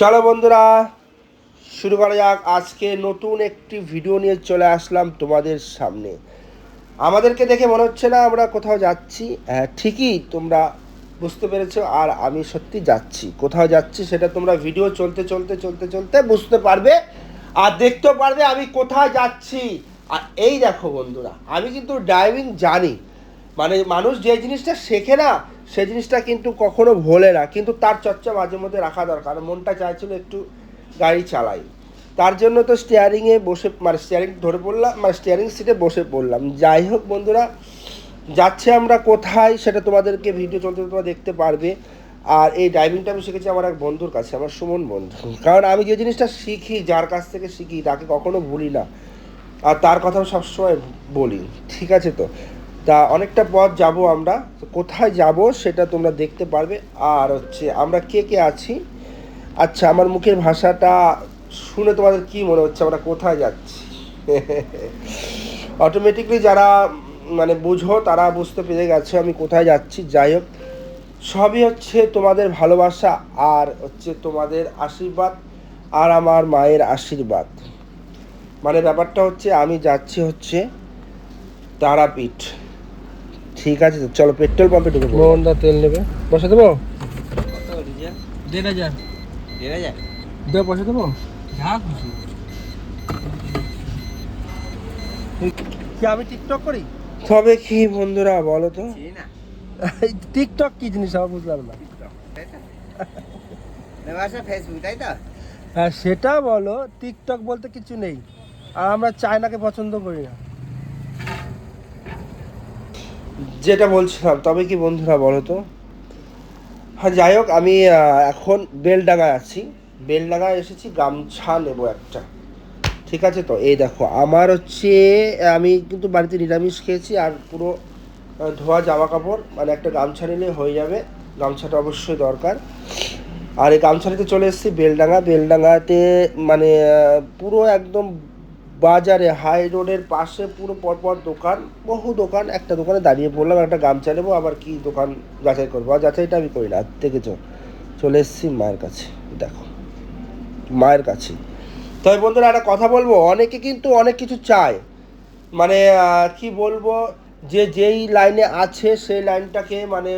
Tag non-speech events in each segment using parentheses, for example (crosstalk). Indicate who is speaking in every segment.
Speaker 1: চলো বন্ধুরা, শুরু করা যাক। আজকে নতুন একটি ভিডিও নিয়ে চলে আসলাম তোমাদের সামনে। আমাদেরকে দেখে মনে হচ্ছে না আমরা কোথাও যাচ্ছি। হ্যাঁ ঠিকই তোমরা বুঝতে পেরেছ আর আমি সত্যি যাচ্ছি। কোথাও যাচ্ছি সেটা তোমরা ভিডিও চলতে চলতে চলতে চলতে বুঝতে পারবে আর দেখতেও পারবে আমি কোথায় যাচ্ছি। আর এই দেখো বন্ধুরা, আমি কিন্তু ড্রাইভিং জানি। মানে মানুষ যে জিনিসটা শেখে না, সে জিনিসটা কিন্তু কখনো ভোলে না। কিন্তু তার চর্চা মাঝে মধ্যে রাখা দরকার। মনটা চাইছিল একটু গাড়ি চালাই। তার জন্য তো স্টিয়ারিংয়ে বসে মানে স্টিয়ারিং ধরে পড়লাম মানে স্টিয়ারিং সিটে বসে পড়লাম। যাই হোক বন্ধুরা, যাচ্ছে আমরা কোথায় সেটা তোমাদেরকে ভিডিও চলতে তোমরা দেখতে পারবে। আর এই ড্রাইভিংটা আমি শিখেছি আমার এক বন্ধুর কাছে, আমার সুমন বন্ধু। কারণ আমি যে জিনিসটা শিখি, যার কাছ থেকে শিখি, তাকে কখনো ভুলি না। আর তার কথাও সবসময় বলি। ঠিক আছে তো? তা অনেকটা পথ যাব আমরা। কোথায় যাব সেটা তোমরা দেখতে পারবে। আর হচ্ছে আমরা কে কে আছি? আচ্ছা আমার মুখের ভাষাটা শুনে তোমাদের কি মনে হচ্ছে? আমরা কোথায় যাচ্ছি? (laughs) অটোমেটিকলি যারা মানে বুঝো, তারা বুঝতে পেরে গেছে আমি কোথায় যাচ্ছি। যাই হোক, সবই হচ্ছে তোমাদের ভালোবাসা আর হচ্ছে তোমাদের আশীর্বাদ আর আমার মায়ের আশীর্বাদ। মানে ব্যাপারটা হচ্ছে আমি যাচ্ছি হচ্ছে তারাপীঠ। ঠিক আছে তো চলো পেট্রোল পাম্পে ঢুকে পড়ব।
Speaker 2: মোহনদা তেল নেবে। বসে দেবো?
Speaker 3: কত ডিজেল
Speaker 2: দেড় হাজার।
Speaker 3: দেড় হাজার?
Speaker 2: দেবো পয়সা দেবো?
Speaker 3: যা খুশি।
Speaker 2: কি আমি টিকটক করি?
Speaker 1: তবে কি বন্ধুরা বলো তো।
Speaker 2: টিকটক কি জিনিস আমার বুঝলাম না।
Speaker 3: ফেসবুক তাই তো?
Speaker 2: হ্যাঁ সেটা বলো টিকটক বলতে কিছু নেই। আর আমরা চায়নাকে পছন্দ করি না।
Speaker 1: যেটা বলছিলাম, তবে কি বন্ধুরা বলো তো? হ্যাঁ যাই হোক, আমি এখন বেলডাঙায় আছি। বেলডাঙায় এসেছি, গামছা নেব একটা। ঠিক আছে তো? এই দেখো, আমার হচ্ছে, আমি কিন্তু বাড়িতে নিরামিষ খেয়েছি আর পুরো ধোয়া জামা কাপড় মানে একটা গামছা নিলে হয়ে যাবে। গামছাটা অবশ্যই দরকার। আর এই গামছা নিতে চলে এসেছি বেলডাঙা বেলডাঙাতে মানে পুরো একদম বাজারে হাই রোডের পাশে পুরো পরপর দোকান, বহু দোকান, একটা দোকানে দাঁড়িয়ে পড়লাম, একটা গামছা নেব, আবার কি দোকান যাচাই করব। আর যাচাইটা আমি করি না দেখেছ চলে। এসেছি মায়ের কাছে, দেখো, মায়ের কাছে। তবে বন্ধুরা একটা কথা বলব, অনেকে কিন্তু অনেক কিছু চায়। মানে কি বলব, যে যেই লাইনে আছে, সেই লাইনটাকে মানে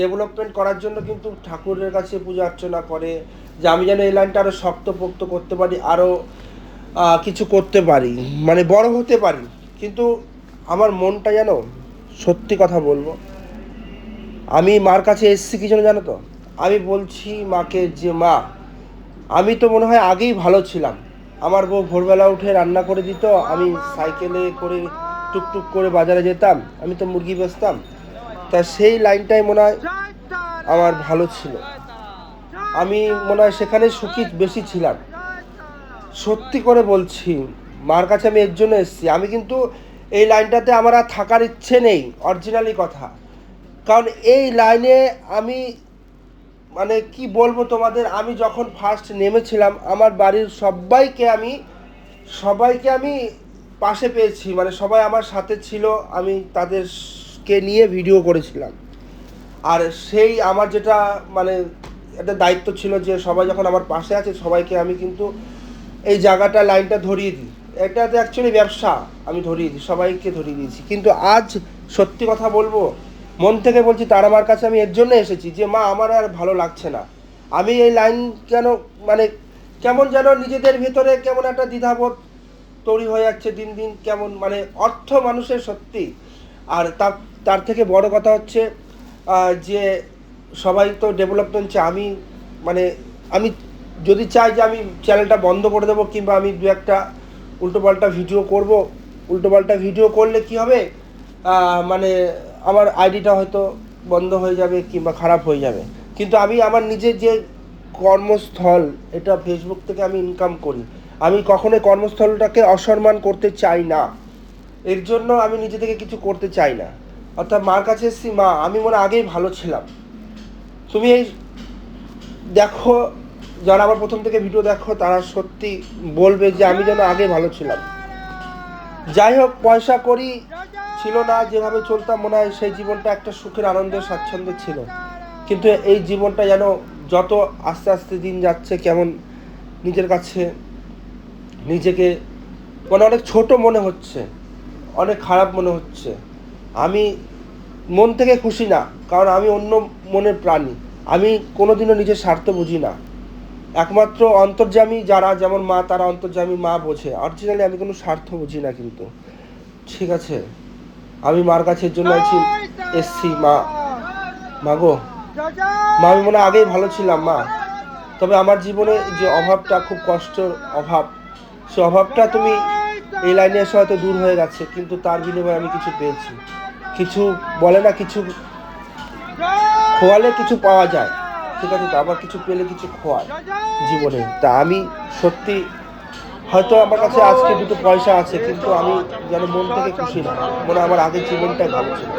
Speaker 1: ডেভেলপমেন্ট করার জন্য কিন্তু ঠাকুরের কাছে পূজা অর্চনা করে। যে আমি যেন এই লাইনটা আরও শক্তপোক্ত করতে পারি আরও কিছু করতে পারি মানে বড় হতে পারি, কিন্তু আমার মনটা যেন সত্যি কথা বলব, আমি মার কাছে এসেছি কি জন্য জানো তো? আমি বলছি মাকে যে, মা, আমি তো মনে হয় আগেই ভালো ছিলাম। আমার বউ ভোরবেলা উঠে রান্না করে দিত, আমি সাইকেলে করে টুকটুক করে বাজারে যেতাম, আমি তো মুরগি বেচতাম। তা সেই লাইনটাই মনে হয় আমার ভালো ছিল। আমি মনে হয় সেখানে সুখী বেশি ছিলাম। সত্যি করে বলছি, মার কাছে আমি এর জন্য এসেছি। আমি কিন্তু এই লাইনটাতে আমার আর থাকার ইচ্ছে নেই অরিজিনালি কথা। কারণ এই লাইনে আমি মানে কি বলব তোমাদের, আমি যখন ফার্স্ট নেমেছিলাম, আমার বাড়ির সবাইকে আমি সবাইকে আমি পাশে পেয়েছি মানে সবাই আমার সাথে ছিল, আমি তাদেরকে নিয়ে ভিডিও করেছিলাম। আর সেই আমার যেটা মানে একটা দায়িত্ব ছিল যে সবাই যখন আমার পাশে আছে, সবাইকে আমি কিন্তু এই জায়গাটা লাইনটা ধরিয়ে দিই। এটা তো অ্যাকচুয়ালি ব্যবসা, আমি ধরিয়ে দিই, সবাইকে ধরিয়ে দিয়েছি। কিন্তু আজ সত্যি কথা বলব, মন থেকে বলছি তার আমার কাছে আমি এর জন্য এসেছি যে, মা, আমার আর ভালো লাগছে না। আমি এই লাইন কেন মানে কেমন যেন নিজেদের ভেতরে কেমন একটা দ্বিধাবোধ তৈরি হয়ে যাচ্ছে দিন দিন, কেমন মানে অর্থ মানুষের সত্যি। আর তার তার থেকে বড় কথা হচ্ছে যে সবাই তো ডেভেলপমেন্ট চায়। আমি মানে আমি যদি চাই যে আমি চ্যানেলটা বন্ধ করে দেবো কিংবা আমি দু একটা উল্টোপাল্টা ভিডিও করব উল্টোপাল্টা ভিডিও করলে কি হবে? মানে আমার আইডিটা হয়তো বন্ধ হয়ে যাবে কিংবা খারাপ হয়ে যাবে। কিন্তু আমি আমার নিজের যে কর্মস্থল, এটা ফেসবুক থেকে আমি ইনকাম করি। আমি কখনোই কর্মস্থলটাকে অসম্মান করতে চাই না। এর জন্য আমি নিজে থেকে কিছু করতে চাই না। অর্থাৎ মার কাছে এসেছি, মা, আমি মনে আগেই ভালো ছিলাম। তুমি এই দেখো যারা আমার প্রথম থেকে ভিডিও দেখো, তারা সত্যি বলবে যে আমি যেন আগে ভালো ছিলাম। যাই হোক, পয়সা করি ছিল না, যেভাবে চলতাম, মনে হয় সেই জীবনটা একটা সুখের, আনন্দের, স্বাচ্ছন্দ্য ছিল। কিন্তু এই জীবনটা যেন যত আস্তে আস্তে দিন যাচ্ছে, কেমন নিজের কাছে নিজেকে মানে অনেক ছোট মনে হচ্ছে, অনেক খারাপ মনে হচ্ছে। আমি মন থেকে খুশি না, কারণ আমি অন্য মনের প্রাণী। আমি কোনোদিনও নিজের স্বার্থ বুঝি না। একমাত্র অন্তর্যামী যারা যেমন মা তারা অন্তর্জামী মা বোঝে। অরিজিনালি আমি কোনো স্বার্থ বুঝি না কিন্তু। ঠিক আছে? আমি মার কাছে এর জন্য আছি এসছি। মা। মা গো। মা আমি মনে হয় আগেই ভালো ছিলাম মা। তবে আমার জীবনে যে অভাবটা খুব কষ্টের অভাব সে অভাবটা তুমি এই লাইনে এসে হয়তো দূর হয়ে গেছে কিন্তু তার বিনিময়ে আমি কিছু পেয়েছি। কিছু বলে না কিছু খোয়ালে কিছু পাওয়া যায়। ঠিক আছে তো আবার কিছু পেলে কিছু খোয়ায় জীবনে। তা আমি সত্যি হয়তো আমার কাছে আজকে দুটো পয়সা আছে, কিন্তু আমি যেন মন থেকে খুশি না, মনে আমার আগের জীবনটাই ভালো ছিল।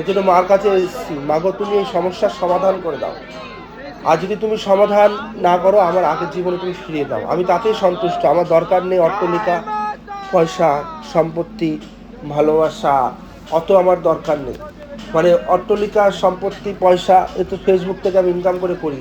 Speaker 1: এই জন্য মার কাছে এসেছি, মাগো, তুমি এই সমস্যার সমাধান করে দাও। আর যদি তুমি সমাধান না করো, আমার আগের জীবনে তুমি ফিরিয়ে দাও। আমি তাতেই সন্তুষ্ট, আমার দরকার নেই অট্টলিকা, পয়সা, সম্পত্তি, ভালোবাসা, অত আমার দরকার নেই। মানে অট্টলিকা সম্পত্তি পয়সা এ তো ফেসবুক থেকে আমি ইনকাম করে করি।